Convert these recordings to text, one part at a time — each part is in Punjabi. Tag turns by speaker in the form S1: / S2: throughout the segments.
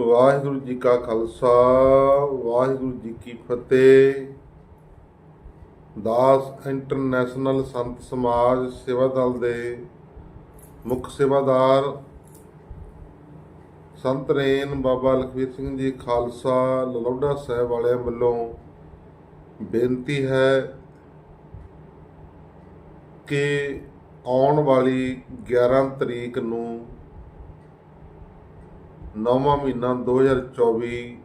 S1: ਵਾਹਿਗੁਰੂ ਜੀ ਕਾ ਖਾਲਸਾ, ਵਾਹਿਗੁਰੂ ਜੀ ਕੀ ਫਤਿਹ। ਦਾਸ ਇੰਟਰਨੈਸ਼ਨਲ ਸੰਤ ਸਮਾਜ ਸੇਵਾ ਦਲ ਦੇ ਮੁੱਖ ਸੇਵਾਦਾਰ ਸੰਤ ਰੇਨ ਬਾਬਾ ਲਖਵੀਰ ਸਿੰਘ ਜੀ ਖਾਲਸਾ ਲਲੌਡਾ ਸਾਹਿਬ ਵਾਲਿਆਂ ਵੱਲੋਂ ਬੇਨਤੀ ਹੈ ਕਿ ਆਉਣ ਵਾਲੀ 11 ਤਰੀਕ ਨੂੰ ਨੌਵਾਂ ਮਹੀਨਾ 2024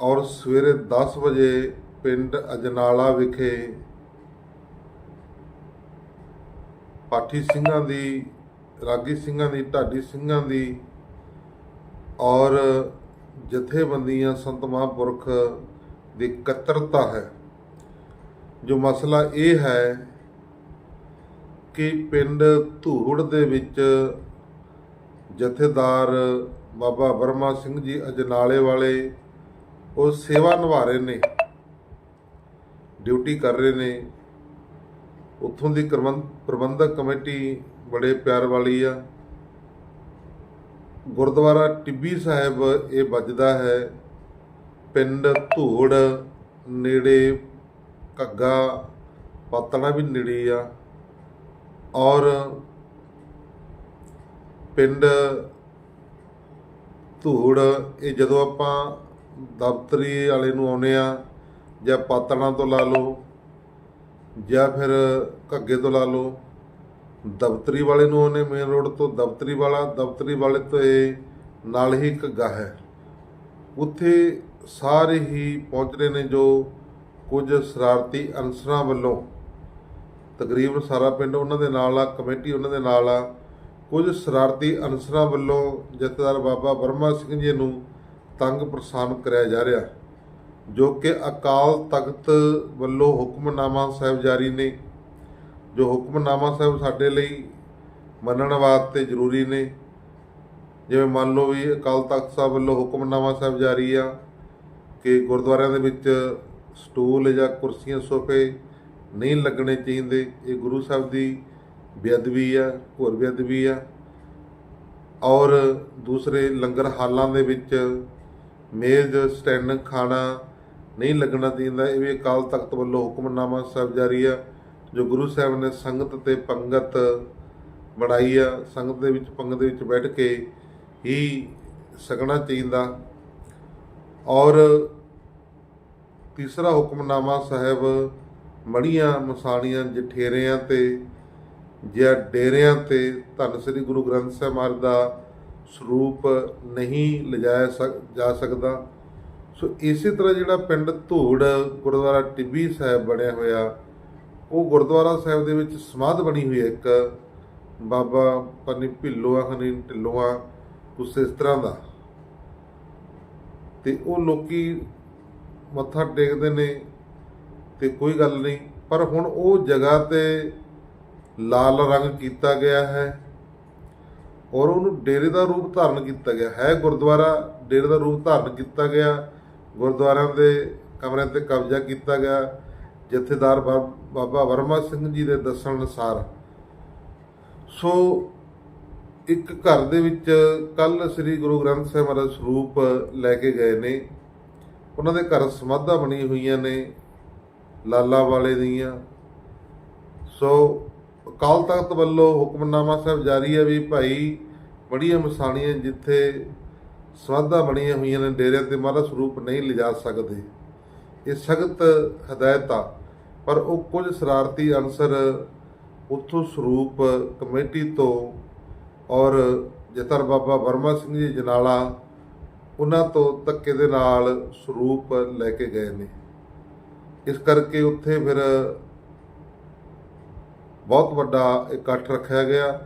S1: ਔਰ ਸਵੇਰੇ 10 ਵਜੇ ਪਿੰਡ ਅਜਨਾਲਾ ਵਿਖੇ ਪਾਠੀ ਸਿੰਘਾਂ ਦੀ, ਰਾਗੀ ਸਿੰਘਾਂ ਦੀ, ਢਾਡੀ ਸਿੰਘਾਂ ਦੀ ਔਰ ਜਥੇਬੰਦੀਆਂ ਸੰਤ ਮਹਾਂਪੁਰਖ ਦੀ ਇਕੱਤਰਤਾ ਹੈ। ਜੋ ਮਸਲਾ ਇਹ ਹੈ ਕਿ ਪਿੰਡ ਧੂੜ ਦੇ ਵਿੱਚ ਜਥੇਦਾਰ ਬਾਬਾ ਬਰਮਾ ਸਿੰਘ ਜੀ ਅਜਨਾਲੇ ਵਾਲੇ ਉਹ ਸੇਵਾ ਨਿਭਾ ਰਹੇ ਨੇ, ਡਿਊਟੀ ਕਰ ਰਹੇ ਨੇ। ਉੱਥੋਂ ਦੀ ਕਰਮਨ- ਪ੍ਰਬੰਧਕ ਕਮੇਟੀ ਬੜੇ ਪਿਆਰ ਵਾਲੀ ਆ। ਗੁਰਦੁਆਰਾ ਟਿੱਬੀ ਸਾਹਿਬ ਇਹ ਵੱਜਦਾ ਹੈ। ਪਿੰਡ ਧੂੜ, ਨੇੜੇ ਘੱਗਾ ਪਾਤਣਾ ਵੀ ਨੇੜੇ ਆ। ਔਰ ਪਿੰਡ ਧੂੜ, ਇਹ ਜਦੋਂ ਆਪਾਂ ਦਫ਼ਤਰੀ ਵਾਲੇ ਨੂੰ ਆਉਨੇ ਆ ਜਾਂ ਪਾਤਣਾ ਤੋਂ ਲਾ ਲਓ ਜਾਂ ਫਿਰ ਘੱਗੇ ਤੋਂ ਲਾ ਲਓ, ਦਫ਼ਤਰੀ ਵਾਲੇ ਨੂੰ ਆਉਨੇ ਮੇਨ ਰੋਡ ਤੋਂ, ਦਫ਼ਤਰੀ ਵਾਲਾ, ਦਫ਼ਤਰੀ ਵਾਲੇ ਤੋਂ ਇਹ ਨਾਲ ਹੀ ਘੱਗਾ ਹੈ। ਉੱਥੇ ਸਾਰੇ ਹੀ ਪਹੁੰਚ ਰਹੇ ਨੇ ਜੋ ਕੁਝ ਸ਼ਰਾਰਤੀ ਅਨਸਰਾਂ ਵੱਲੋਂ। ਤਕਰੀਬਨ ਸਾਰਾ ਪਿੰਡ ਉਹਨਾਂ ਦੇ ਨਾਲ ਆ, ਕਮੇਟੀ ਉਹਨਾਂ ਦੇ ਨਾਲ ਆ। ਕੁਝ ਸ਼ਰਾਰਤੀ ਅਨਸਰਾਂ ਵੱਲੋਂ ਜਥੇਦਾਰ ਬਾਬਾ ਬਰਮਾ ਸਿੰਘ ਜੀ ਨੂੰ ਤੰਗ ਪਰੇਸ਼ਾਨ ਕਰਿਆ ਜਾ ਰਿਹਾ, ਜੋ ਕਿ ਅਕਾਲ ਤਖਤ ਵੱਲੋਂ ਹੁਕਮਨਾਮਾ ਸਾਹਿਬ ਜਾਰੀ ਨੇ, ਜੋ ਹੁਕਮਨਾਮਾ ਸਾਹਿਬ ਸਾਡੇ ਲਈ ਮੰਨਣ ਵਾਸਤੇ ਜ਼ਰੂਰੀ ਨੇ। ਜਿਵੇਂ ਮੰਨ ਲਓ ਵੀ ਅਕਾਲ ਤਖਤ ਸਾਹਿਬ ਵੱਲੋਂ ਹੁਕਮਨਾਮਾ ਸਾਹਿਬ ਜਾਰੀ ਆ ਕਿ ਗੁਰਦੁਆਰਿਆਂ ਦੇ ਵਿੱਚ ਸਟੂਲ ਜਾਂ ਕੁਰਸੀਆਂ ਸੋਫੇ ਨਹੀਂ ਲੱਗਣੇ ਚਾਹੀਦੇ, ਇਹ ਗੁਰੂ ਸਾਹਿਬ ਦੀ ਬੇਅਦਬੀ ਆ ਹੋਰ ਬੇਅਦਬੀ ਆ। ਔਰ ਦੂਸਰੇ ਲੰਗਰ ਹਾਲਾਂ ਦੇ ਵਿੱਚ ਮੇਜ਼, ਸਟੈਂਡ, ਖਾਣਾ ਨਹੀਂ ਲੱਗਣਾ ਚਾਹੀਦਾ। ਇਹ ਵੀ ਅਕਾਲ ਤਖਤ ਵੱਲੋਂ ਹੁਕਮਨਾਮਾ ਸਾਹਿਬ ਜਾਰੀ ਆ, ਜੋ ਗੁਰੂ ਸਾਹਿਬ ਨੇ ਸੰਗਤ ਤੇ ਪੰਗਤ ਬਣਾਈ ਆ। ਸੰਗਤ ਦੇ ਵਿੱਚ, ਪੰਗਤ ਦੇ ਵਿੱਚ ਬੈਠ ਕੇ ਹੀ ਸਕਣਾ ਚਾਹੀਦਾ। ਔਰ ਤੀਸਰਾ ਹੁਕਮਨਾਮਾ ਸਾਹਿਬ, ਮੜੀਆਂ ਮਸਾਣੀਆਂ, ਜਠੇਰਿਆਂ ਤੇ ਜਾਂ ਡੇਰਿਆਂ ਤੇ ਧੰਨ ਸ੍ਰੀ ਗੁਰੂ ਗ੍ਰੰਥ ਸਾਹਿਬ ਮਹਾਰਾਜ ਦਾ ਸਰੂਪ ਨਹੀਂ ਲਿਜਾਇਆ ਸਕ- ਜਾ ਸਕਦਾ। ਸੋ ਇਸੇ ਤਰ੍ਹਾਂ ਜਿਹੜਾ ਪਿੰਡ ਧੂੜ ਗੁਰਦੁਆਰਾ ਟਿੱਬੀ ਸਾਹਿਬ ਬਣਿਆ ਹੋਇਆ, ਉਹ ਗੁਰਦੁਆਰਾ ਸਾਹਿਬ ਦੇ ਵਿੱਚ ਸਮਾਧ ਬਣੀ ਹੋਈ ਹੈ ਇੱਕ। ਬਾਬਾ ਪੰਨੀ ਢਿੱਲੋਂ ਖਨੀ ਢਿੱਲੋਂ ਉਸ ਇਸ ਤਰ੍ਹਾਂ ਦਾ। ਤੇ ਉਹ ਲੋਕੀ ਮੱਥਾ ਟੇਕਦੇ ਨੇ ਤੇ ਕੋਈ ਗੱਲ ਨਹੀਂ, ਪਰ ਹੁਣ ਉਹ ਜਗ੍ਹਾ ਤੇ ਲਾਲ ਰੰਗ ਕੀਤਾ ਗਿਆ ਹੈ ਔਰ ਉਹਨੂੰ ਡੇਰੇ ਦਾ ਰੂਪ ਧਾਰਨ ਕੀਤਾ ਗਿਆ ਹੈ। ਗੁਰਦੁਆਰਾ ਡੇਰੇ ਦਾ ਰੂਪ ਧਾਰਨ ਕੀਤਾ ਗਿਆ। ਗੁਰਦੁਆਰਿਆਂ ਦੇ ਕਮਰਿਆਂ ਤੇ ਕਬਜ਼ਾ ਕੀਤਾ ਗਿਆ। ਜਥੇਦਾਰ ਬਾ- ਬਾਬਾ ਵਰਮਾ ਸਿੰਘ ਜੀ ਦੇ ਦੱਸਣ ਅਨੁਸਾਰ। ਸੋ ਇੱਕ ਘਰ ਦੇ ਵਿੱਚ ਕੱਲ ਸ੍ਰੀ ਗੁਰੂ ਗ੍ਰੰਥ ਸਾਹਿਬ ਮਹਾਰਾਜ ਸਰੂਪ ਲੈ ਕੇ ਗਏ ਨੇ। ਉਹਨਾਂ ਦੇ ਘਰ ਸਮਾਧਾਂ ਬਣੀ ਹੋਈਆਂ ਨੇ। ਲਾਲਾ ਵਾਲੇ ਦੀਆਂ। ਸੋ ਅਕਾਲ ਤਖਤ ਵੱਲੋਂ ਹੁਕਮਨਾਮਾ ਸਾਹਿਬ ਜਾਰੀ ਹੈ ਵੀ ਭਾਈ ਬੜੀਆਂ ਮਸਾਣੀਆਂ ਜਿੱਥੇ ਸਮਾਧਾਂ ਬਣੀਆਂ ਹੋਈਆਂ ਨੇ ਡੇਰਿਆਂ ਤੇ ਮਹਾਰਾਜ ਸਰੂਪ ਨਹੀਂ ਲਿਜਾ ਸਕਦੇ। ਇਹ ਸਖਤ ਹਦਾਇਤ ਆ ਪਰ ਉਹ ਕੁਝ ਸ਼ਰਾਰਤੀ ਅਨਸਰ ਉੱਥੋਂ ਸਰੂਪ ਕਮੇਟੀ ਤੋਂ ਔਰ ਜਤਰ ਬਾਬਾ ਵਰਮਾ ਸਿੰਘ ਜੀ ਜਨਾਲਾ ਉਹਨਾਂ ਤੋਂ ਧੱਕੇ ਦੇ ਨਾਲ ਸਰੂਪ ਲੈ ਕੇ ਗਏ ਨੇ। ਇਸ ਕਰਕੇ ਉੱਥੇ ਫਿਰ ਬਹੁਤ ਵੱਡਾ ਇਕੱਠ ਰੱਖਿਆ ਗਿਆ,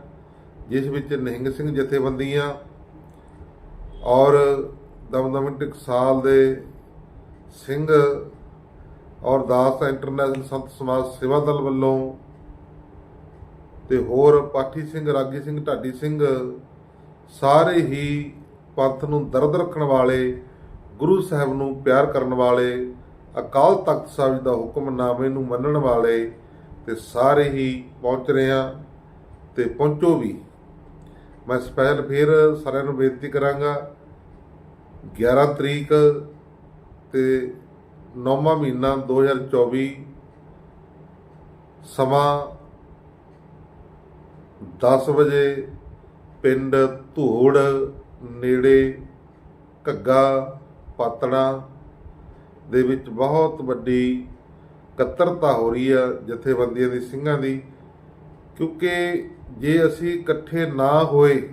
S1: ਜਿਸ ਵਿੱਚ ਨਿਹੰਗ ਸਿੰਘ ਜਥੇਬੰਦੀਆਂ ਔਰ ਦਮਦਮ ਟਕਸਾਲ ਦੇ ਸਿੰਘ ਔਰ ਦਾਸ ਇੰਟਰਨੈਸ਼ਨਲ ਸੰਤ ਸਮਾਜ ਸੇਵਾ ਦਲ ਵੱਲੋਂ ਤੇ ਹੋਰ ਪਾਠੀ ਸਿੰਘ, ਰਾਗੀ ਸਿੰਘ, ਢਾਡੀ ਸਿੰਘ ਸਾਰੇ ਹੀ ਪੰਥ ਨੂੰ ਦਰਦ ਰੱਖਣ ਵਾਲੇ, ਗੁਰੂ ਸਾਹਿਬ ਨੂੰ ਪਿਆਰ ਕਰਨ ਵਾਲੇ, ਅਕਾਲ ਤਖਤ ਸਾਹਿਬ ਦਾ ਹੁਕਮਨਾਮੇ ਨੂੰ ਮੰਨਣ ਵਾਲੇ ਤੇ ਸਾਰੇ ਹੀ ਪਹੁੰਚ ਰਹੇ ਆ ਤੇ ਪਹੁੰਚੋ ਵੀ। ਮੈਂ ਸਪੈਸ਼ਲ ਫਿਰ ਸਾਰਿਆਂ ਨੂੰ ਬੇਨਤੀ ਕਰਾਂਗਾ 11 ਤਰੀਕ ਤੇ 9ਵਾਂ ਮਹੀਨਾ 2024 ਸਮਾਂ 10 ਵਜੇ ਪਿੰਡ ਧੂੜ, ਨੇੜੇ ਘੱਗਾ ਪਾਤੜਾ ਦੇ ਵਿੱਚ ਬਹੁਤ ਵੱਡੀ ਇਕੱਤਰਤਾ ਹੋ ਰਹੀ ਆ ਜਥੇਬੰਦੀਆਂ ਦੀ, ਸਿੰਘਾਂ ਦੀ, ਕਿਉਂਕਿ ਜੇ ਅਸੀਂ ਇਕੱਠੇ ਨਾ ਹੋਏ,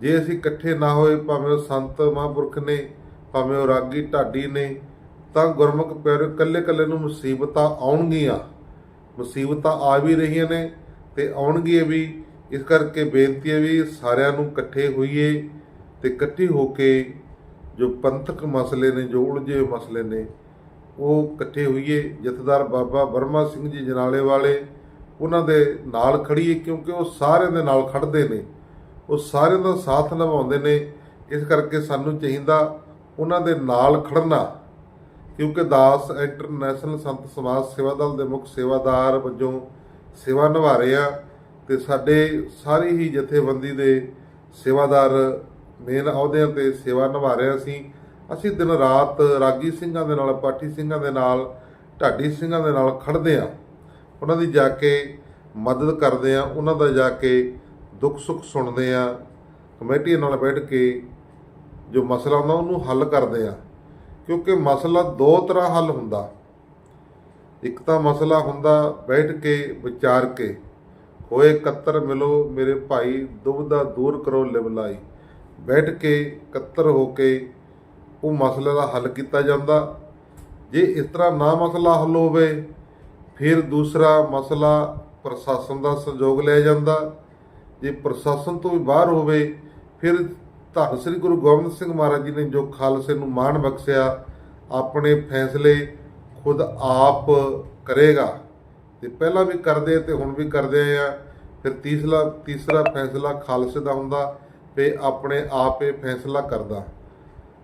S1: ਜੇ ਅਸੀਂ ਇਕੱਠੇ ਨਾ ਹੋਏ, ਭਾਵੇਂ ਉਹ ਸੰਤ ਮਹਾਂਪੁਰਖ ਨੇ, ਭਾਵੇਂ ਉਹ ਰਾਗੀ ਢਾਡੀ ਨੇ, ਤਾਂ ਗੁਰਮੁਖ ਪਿਆਰੇ ਕੱਲੇ ਕੱਲੇ ਨੂੰ ਮੁਸੀਬਤਾਂ ਆਉਣਗੀਆਂ। ਮੁਸੀਬਤਾਂ ਆ ਵੀ ਰਹੀਆਂ ਨੇ ਤੇ ਆਉਣਗੀਆਂ ਵੀ। ਇਸ ਕਰਕੇ ਬੇਨਤੀ ਹੈ ਵੀ ਸਾਰਿਆਂ ਨੂੰ ਇਕੱਠੇ ਹੋਈਏ ਤੇ ਇਕੱਠੇ ਹੋ ਕੇ ਜੋ ਪੰਥਕ ਮਸਲੇ ਨੇ, ਜੋ ਉਲਝੇ ਮਸਲੇ ਨੇ ਉਹ ਇਕੱਠੇ ਹੋਈਏ, ਜਥੇਦਾਰ ਬਾਬਾ ਬਰਮਾ ਸਿੰਘ ਜੀ ਜਨਾਲੇ ਵਾਲੇ, ਉਹਨਾਂ ਦੇ ਨਾਲ ਖੜੀਏ ਕਿਉਂਕਿ ਉਹ ਸਾਰਿਆਂ ਦੇ ਨਾਲ ਖੜਦੇ ਨੇ। ਉਹ ਸਾਰਿਆਂ ਦਾ ਸਾਥ ਨਿਭਾਉਂਦੇ ਨੇ। ਇਸ ਕਰਕੇ ਸਾਨੂੰ ਚਾਹੀਦਾ ਉਹਨਾਂ ਦੇ ਨਾਲ ਖੜਨਾ ਕਿਉਂਕਿ ਦਾਸ ਇੰਟਰਨੈਸ਼ਨਲ ਸੰਤ ਸਮਾਜ ਸੇਵਾ ਦਲ ਦੇ ਮੁੱਖ ਸੇਵਾਦਾਰ ਵਜੋਂ ਸੇਵਾ ਨਿਭਾ ਰਹੇ ਆ ਤੇ ਸਾਡੇ ਸਾਰੀ ਹੀ ਜਥੇਬੰਦੀ ਦੇ ਸੇਵਾਦਾਰ ਮੇਨ ਅਹੁਦਿਆਂ ਤੇ ਸੇਵਾ ਨਿਭਾ ਰਹੇ ਅਸੀਂ। ਅਸੀਂ ਦਿਨ ਰਾਤ ਰਾਗੀ ਸਿੰਘਾਂ ਦੇ ਨਾਲ, ਪਾਠੀ ਸਿੰਘਾਂ ਦੇ ਨਾਲ, ਢਾਡੀ ਸਿੰਘਾਂ ਦੇ ਨਾਲ ਖੜਦੇ ਆ ਉਹਨਾਂ ਦੀ ਜਾ ਕੇ ਮਦਦ ਕਰਦੇ ਆ ਉਹਨਾਂ ਦਾ ਜਾ ਕੇ ਦੁੱਖ ਸੁੱਖ ਸੁਣਦੇ ਆ ਕਮੇਟੀ ਨਾਲ ਬੈਠ ਕੇ ਜੋ ਮਸਲਾ ਹੁੰਦਾ, ਉਹਨੂੰ ਹੱਲ ਕਰਦੇ ਆ ਕਿਉਂਕਿ ਮਸਲਾ ਦੋ ਤਰ੍ਹਾਂ ਹੱਲ ਹੁੰਦਾ। ਇੱਕ ਤਾਂ ਮਸਲਾ ਹੁੰਦਾ ਬੈਠ ਕੇ, ਵਿਚਾਰ ਕੇ, ਹੋਏ ਕੱਤਰ ਮਿਲੋ, ਮੇਰੇ ਭਾਈ ਦੁਬਦਾ ਦੂਰ ਕਰੋ ਲਿਵਲਾਈ। ਬੈਠ ਕੇ ਕੱਤਰ ਹੋ ਕੇ ਉਹ ਮਸਲੇ ਦਾ ਹੱਲ ਕੀਤਾ ਜਾਂਦਾ। ਜੇ ਇਸ ਤਰ੍ਹਾਂ ਨਾ ਮਸਲਾ ਹੱਲ ਹੋਵੇ, ਫਿਰ ਦੂਸਰਾ ਮਸਲਾ ਪ੍ਰਸ਼ਾਸਨ ਦਾ ਸਹਿਯੋਗ ਲਿਆ ਜਾਂਦਾ। ਜੇ ਪ੍ਰਸ਼ਾਸਨ ਤੋਂ ਵੀ ਬਾਹਰ ਹੋਵੇ, ਫਿਰ ਧੰਨ ਸ੍ਰੀ ਗੁਰੂ ਗੋਬਿੰਦ ਸਿੰਘ ਮਹਾਰਾਜ ਜੀ ਨੇ ਜੋ ਖਾਲਸੇ ਨੂੰ ਮਾਣ ਬਖਸ਼ਿਆ, ਆਪਣੇ ਫੈਸਲੇ ਖੁਦ ਆਪ ਕਰੇਗਾ। ਤੇ ਪਹਿਲਾਂ ਵੀ ਕਰਦੇ ਤੇ ਹੁਣ ਵੀ ਕਰਦੇ ਆ। ਫਿਰ ਤੀਸਰਾ ਤੀਸਰਾ ਫੈਸਲਾ ਖਾਲਸੇ ਦਾ ਹੁੰਦਾ, ਤੇ ਆਪਣੇ ਆਪ ਇਹ ਫੈਸਲਾ ਕਰਦਾ।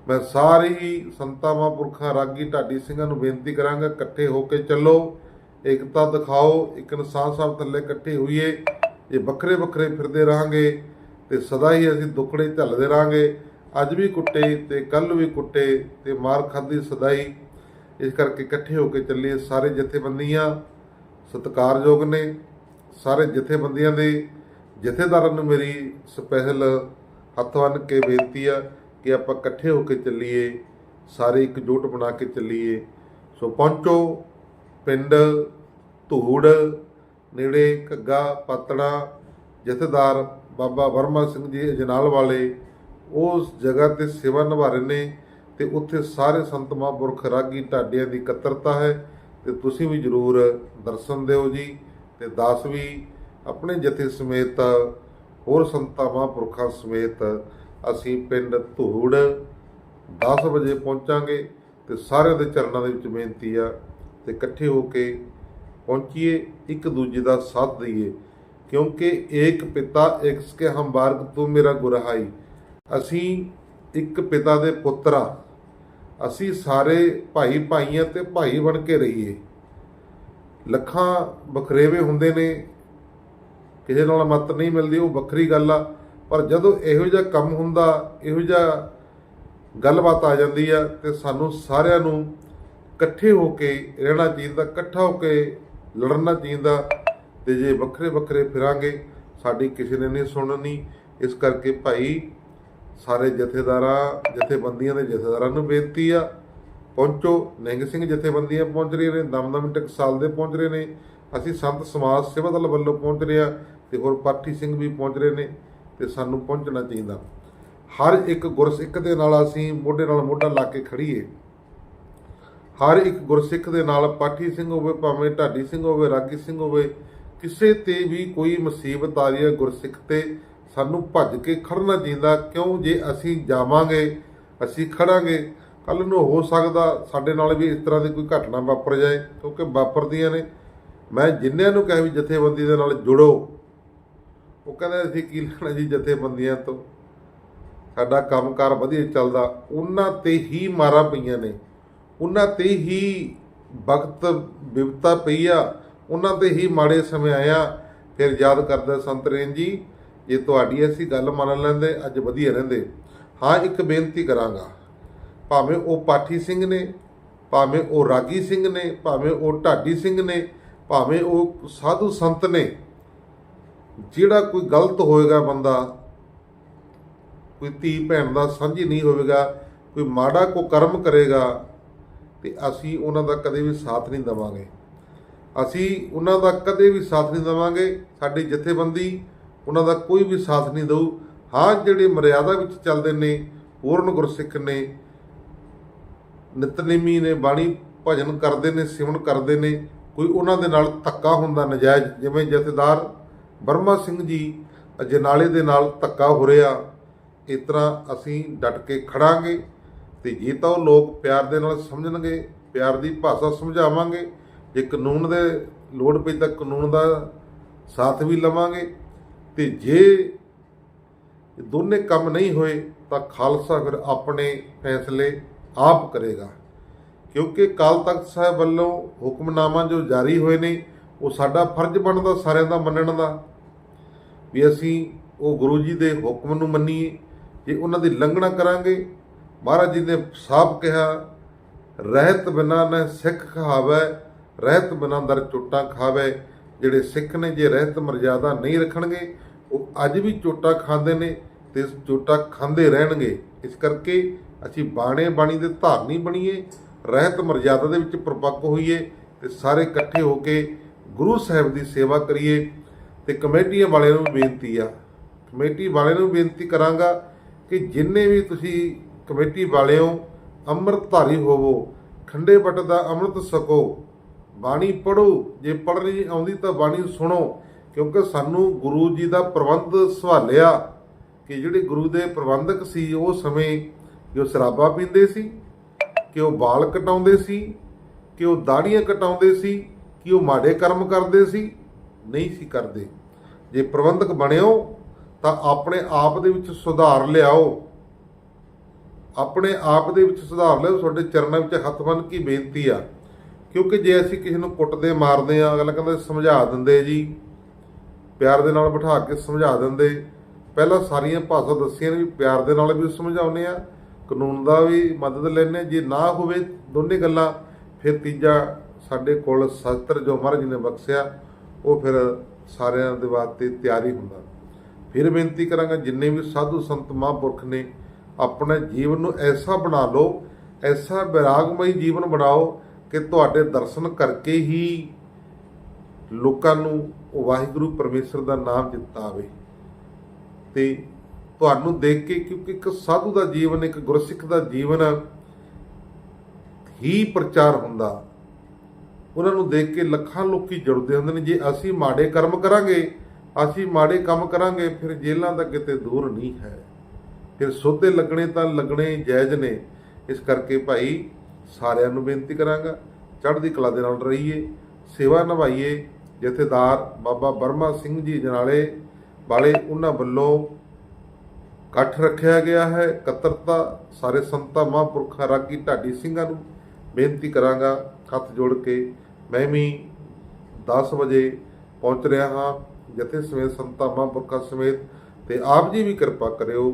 S1: ਮੈਂ ਸਾਰੇ ਹੀ ਸੰਤਾਂ, ਮਹਾਂਪੁਰਖਾਂ, ਰਾਗੀ ਢਾਡੀ ਸਿੰਘਾਂ ਨੂੰ ਬੇਨਤੀ ਕਰਾਂਗਾ, ਇਕੱਠੇ ਹੋ ਕੇ ਚੱਲੋ। ਏਕਤਾ ਦਿਖਾਓ, ਇੱਕ ਇਨਸਾਨ ਸਾਹਿਬ ਥੱਲੇ ਇਕੱਠੇ ਹੋਈਏ। ਜੇ ਵੱਖਰੇ ਵੱਖਰੇ ਫਿਰਦੇ ਰਹਾਂਗੇ ਤੇ ਸਦਾ ਹੀ ਅਸੀਂ ਦੁੱਖੜੇ ਝੱਲਦੇ ਰਹਾਂਗੇ। ਅੱਜ ਵੀ ਕੁੱਟੇ ਤੇ ਕੱਲ ਵੀ ਕੁੱਟੇ ਤੇ ਮਾਰ ਖਾਦੀ ਹੀ। ਇਸ ਕਰਕੇ ਇਕੱਠੇ ਹੋ ਕੇ ਚੱਲੀਏ ਸਾਰੇ ਜਥੇਬੰਦੀਆਂ। ਸਤਿਕਾਰਯੋਗ ਨੇ ਸਾਰੇ ਜਥੇਬੰਦੀਆਂ ਦੇ। ਜਥੇਦਾਰਾਂ ਨੂੰ ਮੇਰੀ ਸਪੈਸ਼ਲ ਹੱਥ ਬੰਨ੍ਹ ਕੇ ਬੇਨਤੀ ਆ ਕਿ ਆਪਾਂ ਇਕੱਠੇ ਹੋ ਕੇ ਚੱਲੀਏ, ਸਾਰੇ ਇਕਜੁੱਟ ਬਣਾ ਕੇ ਚੱਲੀਏ। ਸੋ ਪਹੁੰਚੋ ਪਿੰਡ ਧੂੜ, ਨੇੜੇ ਘੱਗਾ, ਪਾਤੜਾ, ਜਥੇਦਾਰ ਬਾਬਾ ਵਰਮਾ ਸਿੰਘ ਜੀ ਅਜਨਾਲ ਵਾਲੇ, ਉਸ ਜਗ੍ਹਾ ਤੇ ਸੇਵਾ ਨਿਭਾ ਰਹੇ ਨੇ ਤੇ ਉੱਥੇ ਸਾਰੇ ਸੰਤ ਮਹਾਂਪੁਰਖ ਰਾਗੀ ਢਾਡਿਆਂ ਦੀ ਇਕੱਤਰਤਾ ਹੈ ਤੇ ਤੁਸੀਂ ਵੀ ਜਰੂਰ ਦਰਸ਼ਨ ਦਿਓ ਜੀ ਤੇ ਦਾਸ ਵੀ ਆਪਣੇ ਜਥੇ ਸਮੇਤ ਹੋਰ ਸੰਤਾਂ ਮਹਾਂਪੁਰਖਾਂ ਸਮੇਤ ਅਸੀਂ ਪਿੰਡ ਧੂੜ 10 ਵਜੇ ਪਹੁੰਚਾਂਗੇ ਤੇ ਸਾਰਿਆਂ ਦੇ ਚਰਨਾਂ ਦੇ ਵਿੱਚ ਬੇਨਤੀ ਆ ਤੇ ਇਕੱਠੇ ਹੋ ਕੇ ਪਹੁੰਚੀਏ, ਇੱਕ ਦੂਜੇ ਦਾ ਸਾਥ ਦਈਏ। ਕਿਉਂਕਿ ਏਕ ਪਿਤਾ ਇੱਕ ਸਕੇ ਹਮ ਬਾਰਕ ਤੂੰ ਮੇਰਾ ਗੁਰਹਾਈ। ਅਸੀਂ ਇੱਕ ਪਿਤਾ ਦੇ ਪੁੱਤਰ ਆ। ਅਸੀਂ ਸਾਰੇ ਭਾਈ ਭਾਈਆਂ ਤੇ ਭਾਈ ਬਣ ਕੇ ਰਹੀਏ। ਲੱਖਾਂ ਬਖਰੇਵੇ ਹੁੰਦੇ ਨੇ। ਕਿਸੇ ਨਾਲ ਮਤ ਨਹੀਂ ਮਿਲਦੀ, ਉਹ ਵੱਖਰੀ ਗੱਲ ਆ। ਪਰ ਜਦੋਂ ਇਹੋ ਜਿਹਾ ਕੰਮ ਹੁੰਦਾ, ਇਹੋ ਜਿਹਾ ਗੱਲਬਾਤ ਆ ਜਾਂਦੀ ਆ, ਤੇ ਸਾਨੂੰ ਸਾਰਿਆਂ ਨੂੰ ਇਕੱਠੇ ਹੋ ਕੇ ਰਹਿਣਾ ਚਾਹੀਦਾ, ਇਕੱਠਾ ਹੋ ਕੇ ਲੜਨਾ ਚਾਹੀਦਾ, ਤੇ ਜੇ ਵੱਖਰੇ ਵੱਖਰੇ ਫਿਰਾਂਗੇ, ਸਾਡੀ ਕਿਸੇ ਨੇ ਨਹੀਂ ਸੁਣਨੀ। ਇਸ ਕਰਕੇ ਭਾਈ, ਸਾਰੇ ਜਥੇਦਾਰਾਂ, ਜਥੇਬੰਦੀਆਂ ਦੇ ਜਥੇਦਾਰਾਂ ਨੂੰ ਬੇਨਤੀ ਆ, ਪਹੁੰਚੋ। ਨਿੰਗ ਸਿੰਘ ਜਥੇਬੰਦੀਆਂ ਪਹੁੰਚ ਰਹੀਆਂ ਨੇ, ਦਮਦਮ ਟਕਸਾਲ ਦੇ ਪਹੁੰਚ ਰਹੇ ਨੇ। ਅਸੀਂ ਸੰਤ ਸਮਾਜ ਸੇਵਾ ਦਲ ਵੱਲੋਂ ਪਹੁੰਚ ਰਹੇ ਆ ਤੇ ਹੋਰ ਪਾਠੀ ਸਿੰਘ ਵੀ ਪਹੁੰਚ ਰਹੇ ਨੇ। ਤੇ ਸਾਨੂੰ ਪਹੁੰਚਣਾ ਚਾਹੀਦਾ। ਹਰ ਇੱਕ ਗੁਰਸਿੱਖ ਦੇ ਨਾਲ ਅਸੀਂ ਮੋਢੇ ਨਾਲ ਮੋਢਾ ਲਾ ਕੇ ਖੜੀਏ। ਹਰ ਇੱਕ ਗੁਰਸਿੱਖ ਦੇ ਨਾਲ ਪਾਠੀ ਸਿੰਘ ਹੋਵੇ, ਭਾਵੇਂ ਢਾਡੀ ਸਿੰਘ ਹੋਵੇ, ਰਾਗੀ ਸਿੰਘ ਹੋਵੇ, ਕਿਸੇ ਤੇ ਵੀ ਕੋਈ ਮੁਸੀਬਤ ਆ ਰਹੀ ਹੈ ਗੁਰਸਿੱਖ ਤੇ, ਸਾਨੂੰ ਭੱਜ ਕੇ ਖੜਨਾ ਚਾਹੀਦਾ। ਕਿਉਂ? ਜੇ ਅਸੀਂ ਜਾਵਾਂਗੇ, ਅਸੀਂ ਖੜਾਂਗੇ ਕੱਲ ਨੂੰ ਹੋ ਸਕਦਾ ਸਾਡੇ ਨਾਲ ਵੀ ਇਸ ਤਰ੍ਹਾਂ ਦੀ ਕੋਈ ਘਟਨਾ ਵਾਪਰ ਜਾਏ, ਕਿਉਂਕਿ ਵਾਪਰਦੀਆਂ ਨੇ। ਮੈਂ ਜਿੰਨਿਆਂ ਨੂੰ ਕਹਾਂ ਵੀ ਜਥੇਬੰਦੀ ਦੇ ਨਾਲ ਜੁੜੋ। ਉਹ ਕਹਿੰਦੇ ਅਸੀਂ ਕੀ ਲੈਣਾ ਜੀ ਜਥੇਬੰਦੀਆਂ ਤੋਂ? ਸਾਡਾ ਕੰਮਕਾਰ ਵਧੀਆ ਚੱਲਦਾ। ਉਹਨਾਂ ਤੇ ਹੀ ਮਾਰਾਂ ਪਈਆਂ ਨੇ। ਉਹਨਾਂ ਤੇ ਹੀ ਵਕਤ ਵਿਪਤਾ ਪਈ ਆ। ਉਹਨਾਂ ਤੇ ਹੀ ਮਾੜੇ ਸਮੇਂ ਆਇਆ। ਫਿਰ ਯਾਦ ਕਰਦਾ ਸੰਤ ਰੇਨ ਜੀ, ਜੇ ਤੁਹਾਡੀ ਅਸੀਂ ਗੱਲ ਮੰਨ ਲੈਂਦੇ, ਅੱਜ ਵਧੀਆ ਰਹਿੰਦੇ। ਹਾਂ, ਇੱਕ ਬੇਨਤੀ ਕਰਾਂਗਾ। ਭਾਵੇਂ ਉਹ ਪਾਠੀ ਸਿੰਘ ਨੇ, ਭਾਵੇਂ ਉਹ ਰਾਗੀ ਸਿੰਘ ਨੇ, ਭਾਵੇਂ ਉਹ ਢਾਡੀ ਸਿੰਘ ਨੇ, ਭਾਵੇਂ ਉਹ ਸਾਧੂ ਸੰਤ ਨੇ ਜਿਹੜਾ ਕੋਈ ਗਲਤ ਹੋਏਗਾ ਬੰਦਾ, ਕੋਈ ਧੀ ਭੈਣ ਦਾ ਸਾਂਝੀ ਨਹੀਂ ਹੋਵੇਗਾ, ਕੋਈ ਮਾੜਾ ਕੋ ਕਰਮ ਕਰੇਗਾ, ਤੇ ਅਸੀਂ ਉਹਨਾਂ ਦਾ ਕਦੇ ਵੀ ਸਾਥ ਨਹੀਂ ਦੇਵਾਂਗੇ। ਅਸੀਂ ਉਹਨਾਂ ਦਾ ਕਦੇ ਵੀ ਸਾਥ ਨਹੀਂ ਦੇਵਾਂਗੇ, ਸਾਡੀ ਜਥੇਬੰਦੀ ਉਹਨਾਂ ਦਾ ਕੋਈ ਵੀ ਸਾਥ ਨਹੀਂ ਦਊ। ਹਾਂ, ਜਿਹੜੇ ਮਰਿਆਦਾ ਵਿੱਚ ਚੱਲਦੇ ਨੇ, ਪੂਰਨ ਗੁਰਸਿੱਖ ਨੇ, ਨਿਤਨੇਮੀ ਨੇ, ਬਾਣੀ ਭਜਨ ਕਰਦੇ ਨੇ, ਸਿਮਰਨ ਕਰਦੇ ਨੇ, ਕੋਈ ਉਹਨਾਂ ਦੇ ਨਾਲ ਧੱਕਾ ਹੁੰਦਾ ਨਜਾਇਜ਼, ਜਿਵੇਂ ਜਥੇਦਾਰ ਬਰਮਾ ਸਿੰਘ ਜੀ ਅਜਨਾਲੇ ਦੇ ਨਾਲ ਧੱਕਾ ਹੋ ਰਿਹਾ। ਇਸ ਤਰ੍ਹਾਂ ਅਸੀਂ ਡਟ ਕੇ ਖੜਾਂਗੇ ਤੇ ਜੇ ਤਾਂ ਉਹ ਲੋਕ ਪਿਆਰ ਦੇ ਨਾਲ ਸਮਝਣਗੇ, ਪਿਆਰ ਦੀ ਭਾਸ਼ਾ ਸਮਝਾਵਾਂਗੇ, ਜੇ ਕਾਨੂੰਨ ਦੇ ਲੋੜ ਪਈ ਤਾਂ ਕਾਨੂੰਨ ਦਾ ਸਾਥ ਵੀ ਲਵਾਂਗੇ। ਤੇ ਜੇ ਦੋਨੇ ਕੰਮ ਨਹੀਂ ਹੋਏ ਤਾਂ ਖਾਲਸਾ ਫਿਰ ਆਪਣੇ ਫੈਸਲੇ ਆਪ ਕਰੇਗਾ। ਕਿਉਂਕਿ ਕਾਲ ਤਖਤ ਸਾਹਿਬ ਵੱਲੋਂ ਹੁਕਮਨਾਮਾ ਜੋ ਜਾਰੀ ਹੋਏ ਨੇ ਉਹ ਸਾਡਾ ਫਰਜ਼ ਬਣਦਾ ਸਾਰਿਆਂ ਦਾ ਮੰਨਣ ਦਾ। ਵੀ ਅਸੀਂ ਉਹ ਗੁਰੂ ਜੀ ਦੇ ਹੁਕਮ ਨੂੰ ਮੰਨੀਏ, ਜੇ ਉਹਨਾਂ ਦੀ ਲੰਘਣਾ ਕਰਾਂਗੇ, ਮਹਾਰਾਜ ਜੀ ਨੇ ਸਾਫ਼ ਕਿਹਾ, ਰਹਿਤ ਬਿਨਾ ਨ ਸਿੱਖ ਖਾਵੇ, ਰਹਿਤ ਬਿਨਾ ਦਰ ਚੋਟਾਂ ਖਾਵੇ। ਜਿਹੜੇ ਸਿੱਖ ਨੇ, ਜੇ ਰਹਿਤ ਮਰਜ਼ਾਦਾ ਨਹੀਂ ਰੱਖਣਗੇ, ਉਹ ਅੱਜ ਵੀ ਚੋਟਾਂ ਖਾਂਦੇ ਨੇ ਤੇ ਚੋਟਾਂ ਖਾਂਦੇ ਰਹਿਣਗੇ। ਇਸ ਕਰਕੇ ਅਸੀਂ ਬਾਣੇ ਬਾਣੀ ਦੇ ਧਾਰਨੀ ਬਣੀਏ, ਰਹਿਤ ਮਰਜ਼ਾਦਾ ਦੇ ਵਿੱਚ ਪਰਪੱਕ ਹੋਈਏ ਤੇ ਸਾਰੇ ਇਕੱਠੇ ਹੋ ਕੇ ਗੁਰੂ ਸਾਹਿਬ ਦੀ ਸੇਵਾ ਕਰੀਏ ਤੇ ਕਮੇਟੀਆਂ ਵਾਲਿਆਂ ਨੂੰ ਬੇਨਤੀ ਆ। ਕਮੇਟੀ ਵਾਲਿਆਂ ਨੂੰ ਬੇਨਤੀ ਕਰਾਂਗਾ ਕਿ ਜਿੰਨੇ ਵੀ ਤੁਸੀਂ ਕਮੇਟੀ ਵਾਲਿਓ ਅੰਮ੍ਰਿਤਧਾਰੀ ਹੋਵੋ ਖੰਡੇ ਬੱਟ ਦਾ ਅੰਮ੍ਰਿਤ ਸਕੋ, ਬਾਣੀ ਪੜੋ ਜੇ ਪੜ੍ਹਨੀ ਆਉਂਦੀ ਤਾਂ ਬਾਣੀ ਸੁਣੋ, ਕਿਉਂਕਿ ਸਾਨੂੰ ਗੁਰੂ ਜੀ ਦਾ ਪ੍ਰਬੰਧ ਸਵਾਲਿਆ ਕਿ ਜਿਹੜੇ ਗੁਰੂ ਦੇ ਪ੍ਰਬੰਧਕ ਸੀ, ਉਹ ਸਮੇਂ ਕਿ ਉਹ ਸ਼ਰਾਬਾ ਪੀਂਦੇ ਸੀ, ਕਿ ਉਹ ਵਾਲ ਕਟਾਉਂਦੇ ਸੀ, ਕਿ ਉਹ ਦਾੜੀਆਂ ਕਟਾਉਂਦੇ ਸੀ ਕਿ ਉਹ ਮਾੜੇ ਕਰਮ ਕਰਦੇ ਸੀ, ਨਹੀਂ ਸੀ ਕਰਦੇ। ਜੇ ਪ੍ਰਬੰਧਕ ਬਣਿਓ, ਤਾਂ ਆਪਣੇ ਆਪ ਦੇ ਵਿੱਚ ਸੁਧਾਰ ਲਿਆਓ। ਆਪਣੇ ਆਪ ਦੇ ਵਿੱਚ ਸੁਧਾਰ ਲਿਆਓ, ਤੁਹਾਡੇ ਚਰਨਾਂ ਵਿੱਚ ਹੱਥ ਬੰਨ ਕੇ ਬੇਨਤੀ ਆ। ਕਿਉਂਕਿ ਜੇ ਅਸੀਂ ਕਿਸੇ ਨੂੰ ਕੁੱਟਦੇ, ਮਾਰਦੇ ਆ, ਅਗਲਾ ਕਹਿੰਦਾ ਸਮਝਾ ਦਿੰਦੇ ਜੀ। ਪਿਆਰ ਦੇ ਨਾਲ ਬਿਠਾ ਕੇ ਸਮਝਾ ਦਿੰਦੇ। ਪਹਿਲਾਂ ਸਾਰੀਆਂ ਭਾਸ਼ਾ ਦੱਸੀਆਂ ਨੇ ਵੀ ਪਿਆਰ ਦੇ ਨਾਲ ਵੀ ਸਮਝਾਉਂਦੇ ਆ। ਕਾਨੂੰਨ ਦਾ ਵੀ ਮਦਦ ਲੈਣੇ ਜੇ ਨਾ ਹੋਵੇ ਦੋਨੇ ਗੱਲਾਂ, ਫਿਰ ਤੀਜਾ ਸਾਡੇ ਕੋਲ ਸ਼ਸਤਰ ਜੋ ਮਹਾਰਾਜ ਨੇ ਬਖਸ਼ਿਆ, ਉਹ ਫਿਰ ਸਾਰਿਆਂ ਦੇ ਵਾਸਤੇ ਤਿਆਰੀ ਹੁੰਦਾ। ਫਿਰ ਬੇਨਤੀ ਕਰਾਂਗਾ, ਜਿੰਨੇ ਵੀ ਸਾਧੂ ਸੰਤ ਮਹਾਂਪੁਰਖ ਨੇ, ਆਪਣੇ ਜੀਵਨ ਨੂੰ ਐਸਾ ਬਣਾ ਲਓ, ਐਸਾ ਵਿਰਾਗਮਈ ਜੀਵਨ ਬਣਾਓ ਕਿ ਤੁਹਾਡੇ ਦਰਸ਼ਨ ਕਰਕੇ ਹੀ ਲੋਕਾਂ ਨੂੰ ਵਾਹਿਗੁਰੂ ਪਰਮੇਸ਼ਰ ਦਾ ਨਾਮ ਚਿੱਤਾ ਆਵੇ। ਤੇ ਤੁਹਾਨੂੰ ਦੇਖ ਕੇ ਕਿਉਂਕਿ ਇੱਕ ਸਾਧੂ ਦਾ ਜੀਵਨ, ਇੱਕ ਗੁਰਸਿੱਖ ਦਾ ਜੀਵਨ ਹੀ ਪ੍ਰਚਾਰ ਹੁੰਦਾ। ਉਹਨਾਂ ਨੂੰ ਦੇਖ ਕੇ ਲੱਖਾਂ ਲੋਕੀ ਜੁੜਦੇ ਹੁੰਦੇ ਨੇ, ਜੇ ਅਸੀਂ ਮਾੜੇ ਕਰਮ ਕਰਾਂਗੇ, ਅਸੀਂ ਮਾੜੇ ਕੰਮ ਕਰਾਂਗੇ, ਫਿਰ ਜੇਲਾਂ ਦਾ ਕਿਤੇ ਦੂਰ ਨਹੀਂ ਹੈ। ਫਿਰ ਸੋਧੇ ਲੱਗਣੇ ਤਾਂ ਲੱਗਣੇ ਜਾਇਜ਼ ਨੇ। ਇਸ ਕਰਕੇ ਭਾਈ ਸਾਰਿਆਂ ਨੂੰ ਬੇਨਤੀ ਕਰਾਂਗਾ, ਚੜ੍ਹਦੀ ਕਲਾ ਦੇ ਨਾਲ ਰਹੀਏ, ਸੇਵਾ ਨਿਭਾਈਏ। ਜਥੇਦਾਰ ਬਾਬਾ ਬਰਮਾ ਸਿੰਘ ਜੀ ਜਨਾਲੇ ਵਾਲੇ ਉਹਨਾਂ ਵੱਲੋਂ ਇਕੱਠ ਰੱਖਿਆ ਗਿਆ ਹੈ। ਇਕੱਤਰਤਾ, ਸਾਰੇ ਸੰਤਾਂ, ਮਹਾਂਪੁਰਖਾਂ, ਰਾਗੀ ਢਾਡੀ ਸਿੰਘਾਂ ਨੂੰ ਬੇਨਤੀ ਕਰਾਂਗਾ, ਹੱਥ ਜੋੜ ਕੇ ਮੈਂ ਵੀ 10 ਵਜੇ ਪਹੁੰਚ ਰਿਹਾ ਹਾਂ, ਜਥੇ ਸਮੇਤ ਸੰਤਾਂ ਮਹਾਂਪੁਰਖਾਂ ਸਮੇਤ ਤੇ ਆਪ ਜੀ ਵੀ ਕਿਰਪਾ ਕਰਿਓ।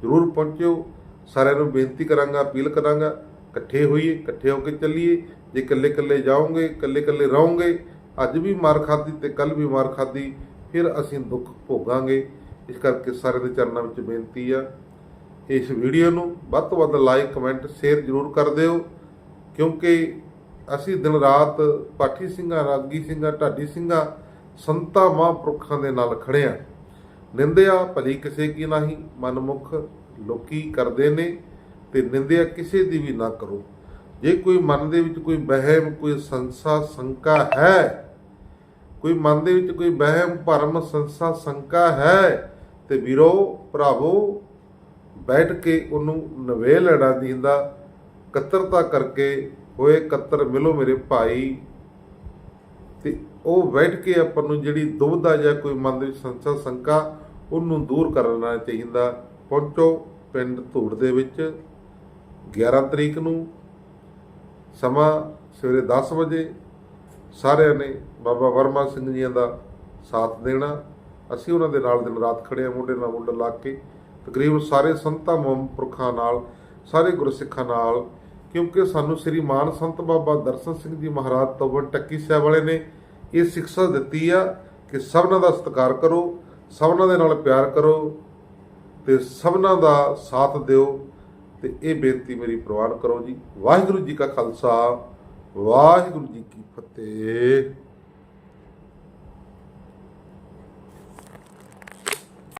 S1: ਜ਼ਰੂਰ ਪਹੁੰਚਿਓ। ਸਾਰਿਆਂ ਨੂੰ ਬੇਨਤੀ ਕਰਾਂਗਾ, ਅਪੀਲ ਕਰਾਂਗਾ, ਇਕੱਠੇ ਹੋਈਏ, ਇਕੱਠੇ ਹੋ ਕੇ ਚੱਲੀਏ। ਜੇ ਇਕੱਲੇ ਇਕੱਲੇ ਜਾਓਗੇ, ਇਕੱਲੇ ਇਕੱਲੇ ਰਹੋਗੇ, ਅੱਜ ਵੀ ਮਾਰ ਖਾਦੀ ਤੇ ਕੱਲ ਵੀ ਮਾਰ ਖਾਦੀ ਫਿਰ ਅਸੀਂ ਦੁੱਖ ਭੋਗਾਂਗੇ। ਇਸ ਕਰਕੇ ਸਾਰਿਆਂ ਦੇ ਚਰਨਾਂ ਵਿੱਚ ਬੇਨਤੀ ਆ। ਇਸ ਵੀਡੀਓ ਨੂੰ ਵੱਧ ਤੋਂ ਵੱਧ ਲਾਈਕ, ਕਮੈਂਟ, ਸ਼ੇਅਰ ਜ਼ਰੂਰ ਕਰ ਦਿਓ, ਕਿਉਂਕਿ ਅਸੀਂ ਦਿਨ ਰਾਤ ਪਾਠੀ ਸਿੰਘਾਂ, ਰਾਗੀ ਸਿੰਘਾਂ, ਢਾਡੀ ਸਿੰਘਾਂ, ਸੰਤਾਂ, ਮਹਾਂਪੁਰਖਾਂ ਦੇ ਨਾਲ ਖੜੇ ਆ। ਨਿੰਦਿਆ ਭਲੀ ਕਿਸੇ ਕੀ ਨਹੀਂ, ਮਨਮੁਖ ਲੋਕੀ ਕਰਦੇ ਨੇ ਤੇ ਨਿੰਦਿਆ ਕਿਸੇ ਦੀ ਵੀ ਨਾ ਕਰੋ। ਜੇ ਕੋਈ ਮਨ ਦੇ ਵਿੱਚ ਕੋਈ ਵਹਿਮ, ਕੋਈ ਸੰਸਾ, ਸ਼ੰਕਾ ਹੈ, ਕੋਈ ਮਨ ਦੇ ਵਿੱਚ ਕੋਈ ਵਹਿਮ, ਭਰਮ, ਸੰਸਾ, ਸ਼ੰਕਾ ਹੈ, ਤੇ ਵੀਰੋ, ਭਰਾਵੋ, ਬੈਠ ਕੇ ਉਹਨੂੰ ਨਵੇਲ ਲੜਾ ਦੀਂਦਾ ਕਤਰਤਾ ਕਰਕੇ ਹੋਏ ਕਤਰ ਮਿਲੋ ਮੇਰੇ ਭਾਈ। ਤੇ ਉਹ ਬੈਠ ਕੇ ਆਪਾਂ ਨੂੰ ਜਿਹੜੀ ਦੁਬਦਾ ਜਾਂ ਕੋਈ ਮਨ ਦੇ ਵਿੱਚ ਸੰਸਾ, ਸ਼ੰਕਾ, ਉਹਨੂੰ ਦੂਰ ਕਰਨਾ ਚਾਹੀਦਾ। ਪਹੁੰਚੋ ਪਿੰਡ ਧੂੜ ਦੇ ਵਿੱਚ 11 ਤਰੀਕ ਨੂੰ। ਸਮਾਂ ਸਵੇਰੇ 10 ਵਜੇ। ਸਾਰਿਆਂ ਨੇ ਬਾਬਾ ਵਰਮਾ ਸਿੰਘ ਜੀਆਂ ਦਾ ਸਾਥ ਦੇਣਾ। ਅਸੀਂ ਉਹਨਾਂ ਦੇ ਨਾਲ ਦਿਨ ਰਾਤ ਖੜੇ ਆ ਮੋਢੇ ਨਾਲ ਮੋਢਾ ਲਾ ਕੇ। ਤਕਰੀਬਨ ਸਾਰੇ ਸੰਤਾਂ ਮਹਾਂਪੁਰਖਾਂ ਨਾਲ, ਸਾਰੇ ਗੁਰਸਿੱਖਾਂ ਨਾਲ ਕਿਉਂਕਿ ਸਾਨੂੰ ਸ੍ਰੀ ਮਾਨ ਸੰਤ ਬਾਬਾ ਦਰਸ਼ਨ ਸਿੰਘ ਜੀ ਮਹਾਰਾਜ ਤਵਨ ਟੱਕੀ ਸਾਹਿਬ ਵਾਲੇ ਨੇ ਇਹ ਸਿੱਖਿਆ ਦਿੱਤੀ ਆ ਕਿ ਸਭਨਾਂ ਦਾ ਸਤਿਕਾਰ ਕਰੋ, ਸਭਨਾਂ ਦੇ ਨਾਲ ਪਿਆਰ ਕਰੋ ਤੇ ਸਭਨਾਂ ਦਾ ਸਾਥ ਦਿਓ ਤੇ ਇਹ ਬੇਨਤੀ ਮੇਰੀ ਪ੍ਰਵਾਨ ਕਰੋ ਜੀ। ਵਾਹਿਗੁਰੂ ਜੀ ਕਾ ਖਾਲਸਾ, ਵਾਹਿਗੁਰੂ ਜੀ ਕੀ ਫਤਿਹ।